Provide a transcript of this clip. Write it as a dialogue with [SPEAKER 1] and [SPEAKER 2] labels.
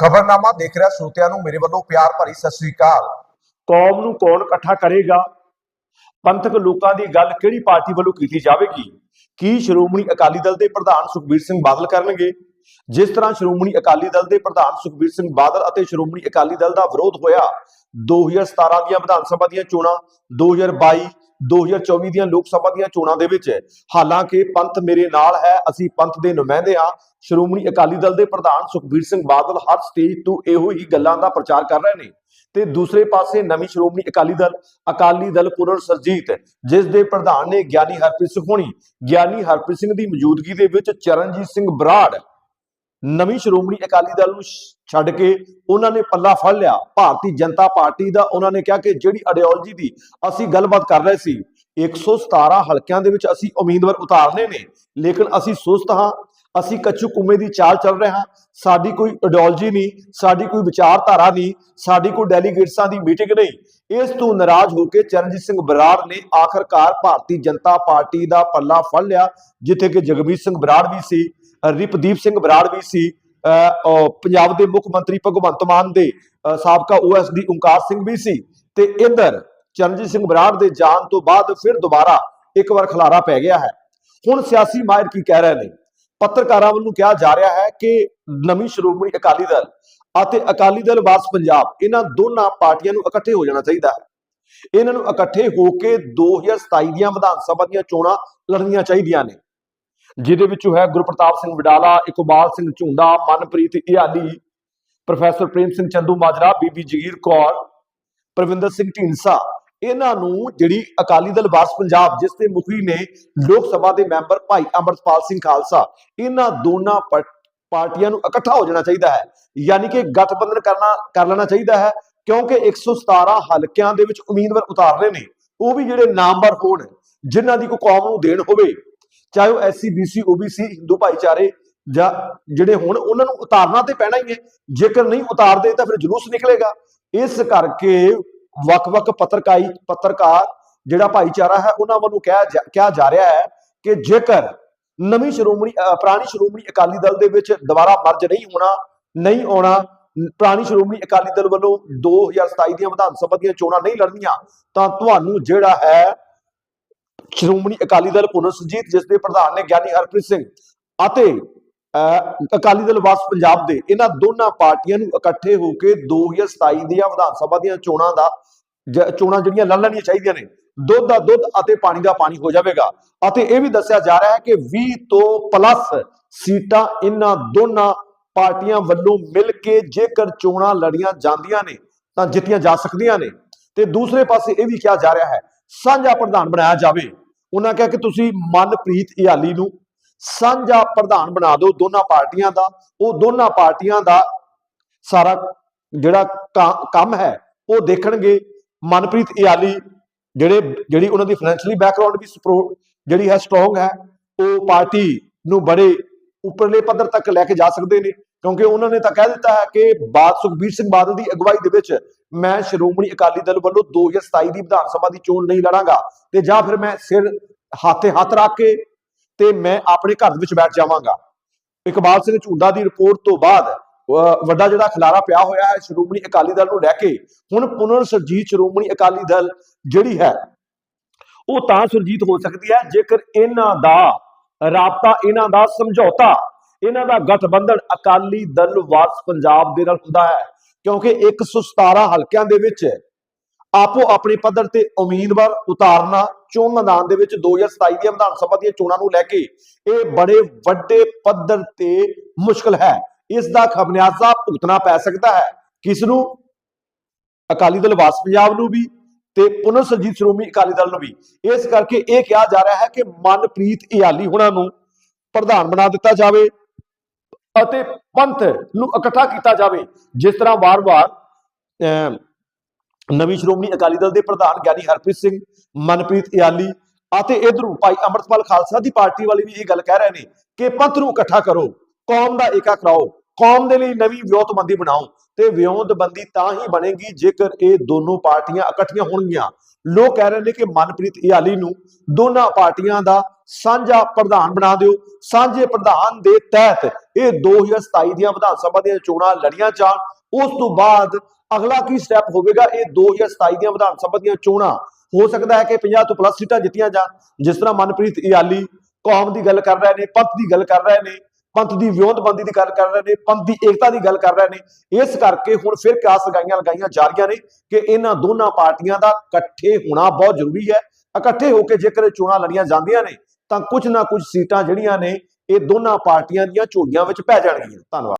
[SPEAKER 1] ਖਬਰਨਾਮਾ ਦੇਖ ਰਿਹਾ ਸਰੋਤਿਆਂ ਨੂੰ, ਮੇਰੇ ਵੱਲੋਂ ਪਿਆਰ ਭਰੀ ਸਤਿ ਸ੍ਰੀ ਅਕਾਲ।
[SPEAKER 2] ਕੌਮ ਨੂੰ ਕੌਣ ਇਕੱਠਾ ਕਰੇਗਾ? ਪੰਥਕ ਲੋਕਾਂ ਦੀ ਗੱਲ ਕਿਹੜੀ ਪਾਰਟੀ ਵੱਲੋਂ ਕੀਤੀ ਜਾਵੇਗੀ? ਕੀ ਸ਼੍ਰੋਮਣੀ ਅਕਾਲੀ ਦਲ ਦੇ ਪ੍ਰਧਾਨ ਸੁਖਬੀਰ ਸਿੰਘ ਬਾਦਲ ਕਰਨਗੇ? ਜਿਸ ਤਰ੍ਹਾਂ ਸ਼੍ਰੋਮਣੀ ਅਕਾਲੀ ਦਲ ਦੇ ਪ੍ਰਧਾਨ ਸੁਖਬੀਰ ਸਿੰਘ ਬਾਦਲ ਅਤੇ ਸ਼੍ਰੋਮਣੀ ਅਕਾਲੀ ਦਲ ਦਾ ਵਿਰੋਧ ਹੋਇਆ 2017 ਦੀਆਂ ਵਿਧਾਨ ਸਭਾ ਦੀਆਂ ਚੋਣਾਂ 2022 2024 ਦੀਆਂ ਲੋਕ ਸਭਾ ਦੀਆਂ ਚੋਣਾਂ ਦੇ ਵਿੱਚ ਹਾਲਾਂਕਿ ਪੰਥ ਮੇਰੇ ਨਾਲ ਹੈ, ਅਸੀਂ ਪੰਥ ਦੇ ਨੁਮਾਇੰਦੇ ਹਾਂ। ਸ਼੍ਰੋਮਣੀ ਅਕਾਲੀ ਦਲ ਦੇ ਪ੍ਰਧਾਨ ਸੁਖਬੀਰ ਸਿੰਘ ਬਾਦਲ ਹਰ ਸਟੇਜ ਤੋਂ ਇਹੋ ਹੀ ਗੱਲਾਂ ਦਾ ਪ੍ਰਚਾਰ ਕਰ ਰਹੇ ਨੇ। ਤੇ ਦੂਸਰੇ ਪਾਸੇ ਨਵੀਂ ਸ਼੍ਰੋਮਣੀ ਅਕਾਲੀ ਦਲ ਅਕਾਲੀ ਦਲ ਪੁਨਰ ਸਰਜੀਤ, ਜਿਸ ਦੇ ਪ੍ਰਧਾਨ ਨੇ ਗਿਆਨੀ ਹਰਪ੍ਰੀਤ ਸਿੰਘ ਹੋਣੀ, ਗਿਆਨੀ ਹਰਪ੍ਰੀਤ ਸਿੰਘ ਦੀ ਮੌਜੂਦਗੀ ਦੇ ਵਿੱਚ ਚਰਨਜੀਤ ਸਿੰਘ ਬਰਾੜ ਨਵੀਂ ਸ਼੍ਰੋਮਣੀ ਅਕਾਲੀ ਦਲ ਨੂੰ ਛੱਡ ਕੇ ਉਹਨਾਂ ਨੇ ਪੱਲਾ ਫੜ ਲਿਆ। ਭਾਰਤੀ ਜਨਤਾ ਪਾਰਟੀ ਦਾ ਉਹਨਾਂ ਨੇ ਕਿਹਾ ਕਿ ਜਿਹੜੀ ਆਈਡੀਓਲੋਜੀ ਦੀ ਅਸੀਂ ਗੱਲਬਾਤ ਕਰ ਰਹੇ ਸੀ 117 ਹਲਕਿਆਂ ਦੇ ਵਿੱਚ ਅਸੀਂ ਉਮੀਦਵਾਰ ਉਤਾਰਨੇ ਨੇ, ਲੇਕਿਨ ਅਸੀਂ ਸੁਸਤ ਹਾਂ, ਅਸੀਂ ਕੱਚੂ ਕੁੰਮੇ ਦੀ ਚਾਲ ਚੱਲ ਰਹੇ ਹਾਂ। ਸਾਡੀ ਕੋਈ ਆਈਡੀਓਲੋਜੀ ਨਹੀਂ, ਸਾਡੀ ਕੋਈ ਵਿਚਾਰਧਾਰਾ ਨਹੀਂ, ਸਾਡੀ ਕੋਈ ਡੈਲੀਗੇਟਸਾਂ ਦੀ ਮੀਟਿੰਗ ਨਹੀਂ। ਇਸ ਤੋਂ ਨਾਰਾਜ਼ ਹੋ ਕੇ ਚਰਨਜੀਤ ਸਿੰਘ ਬਰਾੜ ਨੇ ਆਖਰਕਾਰ ਭਾਰਤੀ ਜਨਤਾ ਪਾਰਟੀ ਦਾ ਪੱਲਾ ਫੜ ਲਿਆ, ਜਿੱਥੇ ਕਿ ਜਗਮੀਤ ਸਿੰਘ ਬਰਾੜ ਵੀ ਸੀ। ਰਿਪਦੀਪ ਸਿੰਘ ਬਰਾੜ ਵੀ ਸੀ ਅ, ਪੰਜਾਬ ਦੇ ਮੁੱਖ ਮੰਤਰੀ ਭਗਵੰਤ ਮਾਨ ਦੇ ਅ, ਸਾਬਕਾ ਓਐਸਡੀ ਓਮਕਾਰ ਸਿੰਘ ਵੀ ਸੀ ਤੇ ਇੰਦਰ ਚਰਨਜੀਤ ਸਿੰਘ ਬਰਾੜ ਦੇ ਜਾਣ ਤੋਂ ਬਾਅਦ ਫਿਰ ਦੁਬਾਰਾ ਇੱਕ ਵਾਰ ਖਲਾਰਾ ਪੈ ਗਿਆ ਹੈ। ਹੁਣ ਸਿਆਸੀ ਮਾਇਰ ਕੀ ਕਹਿ ਰਹੇ ਨੇ? ਪੱਤਰਕਾਰਾਂ ਵੱਲੋਂ ਕਿਹਾ ਜਾ ਰਿਹਾ ਹੈ ਕਿ ਨਵੀਂ ਸ਼੍ਰੋਮਣੀ ਅਕਾਲੀ ਦਲ ਅਤੇ ਅਕਾਲੀ ਦਲ ਵਾਸ ਪੰਜਾਬ ਇਹਨਾਂ ਦੋਨਾਂ ਪਾਰਟੀਆਂ ਨੂੰ ਇਕੱਠੇ ਹੋ ਜਾਣਾ ਚਾਹੀਦਾ ਹੈ। ਇਹਨਾਂ ਨੂੰ ਇਕੱਠੇ ਹੋ ਕੇ 2027 ਦੀਆਂ ਵਿਧਾਨ ਸਭਾ ਦੀਆਂ ਚੋਣਾਂ ਲੜਨੀਆਂ ਚਾਹੀਦੀਆਂ ਨੇ। ਜਿਹਦੇ ਵਿੱਚੋਂ ਹੈ ਗੁਰਪ੍ਰਤਾਪ ਸਿੰਘ ਵਡਾਲਾ, ਇਕਬਾਲ ਸਿੰਘ ਝੁੰਡਾ, ਮਨਪ੍ਰੀਤ ਇਆਲੀ, ਪ੍ਰੋਫੈਸਰ ਪ੍ਰੇਮ ਸਿੰਘ ਚੰਦੂ ਮਾਜਰਾ, ਬੀਬੀ ਜਗੀਰ ਕੌਰ, ਪ੍ਰਵਿੰਦਰ ਸਿੰਘ ਢੀਂਡਸਾ। ਇਹਨਾਂ ਨੂੰ ਜਿਹੜੀ ਅਕਾਲੀ ਦਲ ਵਾਰਸ ਪੰਜਾਬ, ਜਿਸ ਦੇ ਮੁਖੀ ਨੇ ਲੋਕ ਸਭਾ ਦੇ ਮੈਂਬਰ ਭਾਈ ਅਮਰਤਪਾਲ ਸਿੰਘ ਖਾਲਸਾ, ਇਹਨਾਂ ਦੋਨਾਂ ਪਾਰਟੀਆਂ ਨੂੰ ਇਕੱਠਾ ਹੋ ਜਾਣਾ ਚਾਹੀਦਾ ਹੈ। ਯਾਨੀ ਕਿ ਗਠਬੰਧਨ ਕਰਨਾ, ਕਰ ਲੈਣਾ ਚਾਹੀਦਾ ਹੈ, ਕਿਉਂਕਿ 117 ਹਲਕਿਆਂ ਦੇ ਵਿੱਚ ਉਮੀਦਵਾਰ ਉਤਾਰ ਰਹੇ ਨੇ। ਉਹ ਵੀ ਜਿਹੜੇ ਨਾਮਵਰ ਹੋਣ, ਜਿਨ੍ਹਾਂ ਦੀ ਕੋਈ ਕੌਮ ਨੂੰ ਦੇਣ ਹੋਵੇ ਚਾਹੇ ਉਹ ਐਸਸੀ ਬੀਸੀ ਓਬੀਸੀ ਹਿੰਦੂ ਭਾਈਚਾਰੇ ਜਾਂ ਜਿਹੜੇ ਹੁਣ ਉਹਨਾਂ ਨੂੰ ਉਤਾਰਨਾ ਤੇ ਪੈਣਾ ਹੀ ਹੈ। ਜੇਕਰ ਨਹੀਂ ਉਤਾਰਦੇ ਤਾਂ ਫਿਰ ਜਲੂਸ ਨਿਕਲੇਗਾ। ਇਸ ਕਰਕੇ ਵੱਖ-ਵੱਖ ਪੱਤਰਕਾਈ ਪੱਤਰਕਾਰ ਜਿਹੜਾ ਭਾਈਚਾਰਾ ਹੈ ਉਹਨਾਂ ਵੱਲੋਂ ਕਿਹਾ ਜਾ- ਕਿਹਾ ਜਾ ਰਿਹਾ ਹੈ ਕਿ ਜੇਕਰ ਨਵੀਂ ਸ਼੍ਰੋਮਣੀ ਅ, ਪੁਰਾਣੀ ਸ਼੍ਰੋਮਣੀ ਅਕਾਲੀ ਦਲ ਦੇ ਵਿੱਚ ਦੁਬਾਰਾ ਮਰਜ ਨਹੀਂ ਹੋਣਾ ਨਹੀਂ ਆਉਣਾ ਪੁਰਾਣੀ ਸ਼੍ਰੋਮਣੀ ਅਕਾਲੀ ਦਲ ਵੱਲੋਂ 2027 ਦੀਆਂ ਵਿਧਾਨ ਸਭਾ ਦੀਆਂ ਚੋਣਾਂ ਨਹੀਂ ਲੜਨੀਆਂ ਤਾਂ ਤੁਹਾਨੂੰ ਜਿਹੜਾ ਹੈ ਸ਼੍ਰੋਮਣੀ ਅਕਾਲੀ ਦਲ ਪੁਨਰ ਸੁਰਜੀਤ ਜਿਸ ਦੇ ਪ੍ਰਧਾਨ ਨੇ ਗਿਆਨੀ ਹਰਪ੍ਰੀਤ ਸਿੰਘ ਅਤੇ ਅਹ, ਅਕਾਲੀ ਦਲ ਵਾਸ ਪੰਜਾਬ ਦੇ ਇਹਨਾਂ ਦੋਨਾਂ ਪਾਰਟੀਆਂ ਨੂੰ ਇਕੱਠੇ ਹੋ ਕੇ 2027 ਦੀਆਂ ਵਿਧਾਨ ਸਭਾ ਦੀਆਂ ਚੋਣਾਂ ਦਾ ਚੋਣਾਂ ਜਿਹੜੀਆਂ ਲੜ ਲੈਣੀਆਂ ਚਾਹੀਦੀਆਂ ਨੇ ਦੁੱਧ ਦਾ ਦੁੱਧ ਅਤੇ ਪਾਣੀ ਦਾ ਪਾਣੀ ਹੋ ਜਾਵੇਗਾ। ਅਤੇ ਇਹ ਵੀ ਦੱਸਿਆ ਜਾ ਰਿਹਾ ਹੈ ਕਿ 20 ਤੋਂ ਪਲੱਸ ਸੀਟਾਂ ਇਹਨਾਂ ਦੋਨਾਂ ਪਾਰਟੀਆਂ ਵੱਲੋਂ ਮਿਲ ਕੇ ਜੇਕਰ ਚੋਣਾਂ ਲੜੀਆਂ ਜਾਂਦੀਆਂ ਨੇ ਤਾਂ ਜਿੱਤੀਆਂ ਜਾ ਸਕਦੀਆਂ ਨੇ। ਤੇ ਦੂਸਰੇ ਪਾਸੇ ਇਹ ਵੀ ਕਿਹਾ ਜਾ ਰਿਹਾ ਹੈ ਸਾਂਝਾ ਪ੍ਰਧਾਨ ਬਣਾਇਆ ਜਾਵੇ। ਉਹਨਾਂ ਕਿਹਾ ਕਿ ਤੁਸੀਂ ਮਨਪ੍ਰੀਤ ਇਆਲੀ ਨੂੰ ਸਾਂਝਾ ਪ੍ਰਧਾਨ ਬਣਾ ਦਿਓ ਦੋਨਾਂ ਪਾਰਟੀਆਂ ਦਾ। ਉਹ ਦੋਨਾਂ ਪਾਰਟੀਆਂ ਦਾ ਸਾਰਾ ਜਿਹੜਾ ਕਾ- ਕੰਮ ਹੈ, ਉਹ ਦੇਖਣਗੇ। ਮਨਪ੍ਰੀਤ, ਇਆਲੀ ਜਿਹੜੇ, ਜਿਹੜੀ ਉਹਨਾਂ ਦੀ ਫਾਈਨੈਂਸ਼ੀਅਲੀ ਬੈਕਗ੍ਰਾਉਂਡ ਵੀ ਸਪੋਰਟ ਜਿਹੜੀ ਹੈ ਸਟਰੋਂਗ ਹੈ, ਉਹ ਪਾਰਟੀ ਨੂੰ ਬੜੇ ਉੱਪਰਲੇ ਪੱਧਰ ਤੱਕ ਲੈ ਕੇ ਜਾ ਸਕਦੇ ਨੇ। ਕਿਉਂਕਿ ਉਹਨਾਂ ਨੇ ਤਾਂ ਕਹਿ ਦਿੱਤਾ ਹੈ ਕਿ ਬਾਦ ਸੁਖਬੀਰ ਸਿੰਘ ਬਾਦਲ ਦੀ ਅਗਵਾਈ ਦੇ ਵਿੱਚ ਮੈਂ ਸ਼੍ਰੋਮਣੀ ਅਕਾਲੀ ਦਲ ਵੱਲੋਂ 2027 ਦੀ ਵਿਧਾਨ ਸਭਾ ਦੀ ਚੋਣ ਨਹੀਂ ਲੜਾਂਗਾ ਤੇ ਜਾਂ ਫਿਰ ਮੈਂ ਸਿਰ ਹੱਥੇ ਹੱਥ ਰੱਖ ਕੇ ਤੇ ਮੈਂ ਆਪਣੇ ਘਰ ਵਿੱਚ ਬੈਠ ਜਾਵਾਂਗਾ। ਇਕਬਾਲ ਸਿੰਘ ਝੁੰਡਾ ਦੀ ਰਿਪੋਰਟ ਤੋਂ ਬਾਅਦ ਅਹ, ਵੱਡਾ ਜਿਹੜਾ ਖਲਾਰਾ ਪਿਆ ਹੋਇਆ ਹੈ ਸ਼੍ਰੋਮਣੀ ਅਕਾਲੀ ਦਲ ਨੂੰ ਲੈ ਕੇ ਹੁਣ ਪੁਨਰ ਸਰਜੀਤ ਸ਼੍ਰੋਮਣੀ ਅਕਾਲੀ ਦਲ ਜਿਹੜੀ ਹੈ ਉਹ ਤਾਂ ਸੁਰਜੀਤ ਹੋ ਸਕਦੀ ਹੈ ਜੇਕਰ ਇਹਨਾਂ ਦਾ ਰਾਬਤਾ ਇਹਨਾਂ ਦਾ ਸਮਝੌਤਾ ਇਹਨਾਂ ਦਾ ਗਠਬੰਧਨ ਅਕਾਲੀ ਦਲ ਵਾਸ ਪੰਜਾਬ ਦੇ ਨਾਲ ਹੁੰਦਾ ਹੈ, ਕਿਉਂਕਿ 117 ਹਲਕਿਆਂ ਦੇ ਵਿੱਚ ਆਪੋ ਆਪਣੇ ਪੱਧਰ ਤੇ ਉਮੀਦਵਾਰ ਉਤਾਰਨਾ, ਚੋਣ ਮੈਦਾਨ ਦੇ ਵਿੱਚ 2027 ਦੀਆਂ ਵਿਧਾਨ ਸਭਾ ਦੀਆਂ ਚੋਣਾਂ ਨੂੰ ਲੈ ਕੇ ਇਹ ਬੜੇ ਵੱਡੇ ਪੱਧਰ ਤੇ ਮੁਸ਼ਕਲ ਹੈ। ਇਸ ਦਾ ਖਬਨਿਆਜ਼ਾ ਭੁਗਤਣਾ ਪੈ ਸਕਦਾ ਹੈ। ਕਿਸ ਨੂੰ ਅਕਾਲੀ ਦਲ ਵਾਸ ਪੰਜਾਬ ਨੂੰ ਵੀ ਤੇ ਪੁਨਰ ਸਰਜੀਤ ਸ਼੍ਰੋਮਣੀ ਅਕਾਲੀ ਦਲ ਨੂੰ ਵੀ। ਇਸ ਕਰਕੇ ਇਹ ਕਿਹਾ ਜਾ ਰਿਹਾ ਹੈ ਕਿ ਮਨਪ੍ਰੀਤ ਇਆਲੀ ਹੁਣਾਂ ਨੂੰ ਪ੍ਰਧਾਨ ਬਣਾ ਦਿੱਤਾ ਜਾਵੇ। ਅਤੇ ਪੰਥ ਨੂੰ ਇਕੱਠਾ ਕੀਤਾ ਜਾਵੇ ਜਿਸ ਤਰ੍ਹਾਂ ਵਾਰ-ਵਾਰ ਅਮ, ਨਵੀਂ ਸ਼੍ਰੋਮਣੀ ਅਕਾਲੀ ਦਲ ਦੇ ਪ੍ਰਧਾਨ ਗਿਆਨੀ ਹਰਪ੍ਰੀਤ ਸਿੰਘ ਮਨਪ੍ਰੀਤ ਇਆਲੀ ਅਤੇ ਇਧਰੋਂ ਭਾਈ ਅੰਮ੍ਰਿਤਪਾਲ ਖਾਲਸਾ ਦੀ ਪਾਰਟੀ ਵਾਲੇ ਵੀ ਇਹ ਗੱਲ ਕਹਿ ਰਹੇ ਨੇ ਕਿ ਪੰਥ ਨੂੰ ਇਕੱਠਾ ਕਰੋ ਕੌਮ ਦਾ ਏਕਾ ਕਰਾਓ। ਕੌਮ ਦੇ ਲਈ ਨਵੀਂ ਵਿਉਂਤਬੰਦੀ ਬਣਾਓ ਤੇ ਵਿਉਂਤਬੰਦੀ ਤਾਂ ਹੀ ਬਣੇਗੀ ਜੇਕਰ ਇਹ ਦੋਨੋਂ ਪਾਰਟੀਆਂ ਇਕੱਠੀਆਂ ਹੋਣਗੀਆਂ। ਲੋਕ ਕਹਿ ਰਹੇ ਨੇ ਕਿ ਮਨਪ੍ਰੀਤ ਇਆਲੀ ਨੂੰ ਦੋਨਾਂ ਪਾਰਟੀਆਂ ਦਾ ਸਾਂਝਾ ਪ੍ਰਧਾਨ ਬਣਾ ਦਿਓ। ਸਾਂਝੇ ਪ੍ਰਧਾਨ ਦੇ ਤਹਿਤ ਇਹ 2027 ਦੀਆਂ ਵਿਧਾਨ ਸਭਾ ਦੀਆਂ ਚੋਣਾਂ ਲੜੀਆਂ ਜਾਣ, ਉਸ ਤੋਂ ਬਾਅਦ ਅਗਲਾ ਕੀ ਸਟੈਪ ਹੋਵੇਗਾ? ਇਹ 2027 ਦੀਆਂ ਵਿਧਾਨ ਸਭਾ ਦੀਆਂ ਚੋਣਾਂ। ਹੋ ਸਕਦਾ ਹੈ ਕਿ 50 ਤੋਂ ਪਲੱਸ ਸੀਟਾਂ ਜਿੱਤੀਆਂ ਜਾਣ। ਜਿਸ ਤਰ੍ਹਾਂ ਮਨਪ੍ਰੀਤ ਇਆਲੀ ਕੌਮ ਦੀ ਗੱਲ ਕਰ ਰਹੇ ਨੇ, ਪੰਥ ਦੀ ਗੱਲ ਕਰ ਰਹੇ ਨੇ ਪੰਥ ਦੀ ਵਿਉਂਤਬੰਦੀ ਦੀ ਗੱਲ ਕਰ ਰਹੇ ਨੇ, ਪੰਥ ਦੀ ਏਕਤਾ ਦੀ ਗੱਲ ਕਰ ਰਹੇ ਨੇ, ਇਸ ਕਰਕੇ ਹੁਣ ਫਿਰ ਕਿਆਸ ਲਗਾਈਆਂ ਲਗਾਈਆਂ ਜਾ ਰਹੀਆਂ ਨੇ ਕਿ ਇਹਨਾਂ ਦੋਨਾਂ ਪਾਰਟੀਆਂ ਦਾ ਇਕੱਠੇ ਹੋਣਾ ਬਹੁਤ ਜ਼ਰੂਰੀ ਹੈ। ਇਕੱਠੇ ਹੋ ਕੇ ਜੇਕਰ ਚੋਣਾਂ ਲੜੀਆਂ ਜਾਂਦੀਆਂ ਨੇ, ਤਾਂ ਕੁਝ ਨਾ ਕੁਝ ਸੀਟਾਂ ਜਿਹੜੀਆਂ ਨੇ, ਇਹ ਦੋਨਾਂ ਪਾਰਟੀਆਂ ਦੀਆਂ ਝੋਲੀਆਂ ਵਿੱਚ ਪੈ ਜਾਣਗੀਆਂ। ਧੰਨਵਾਦ।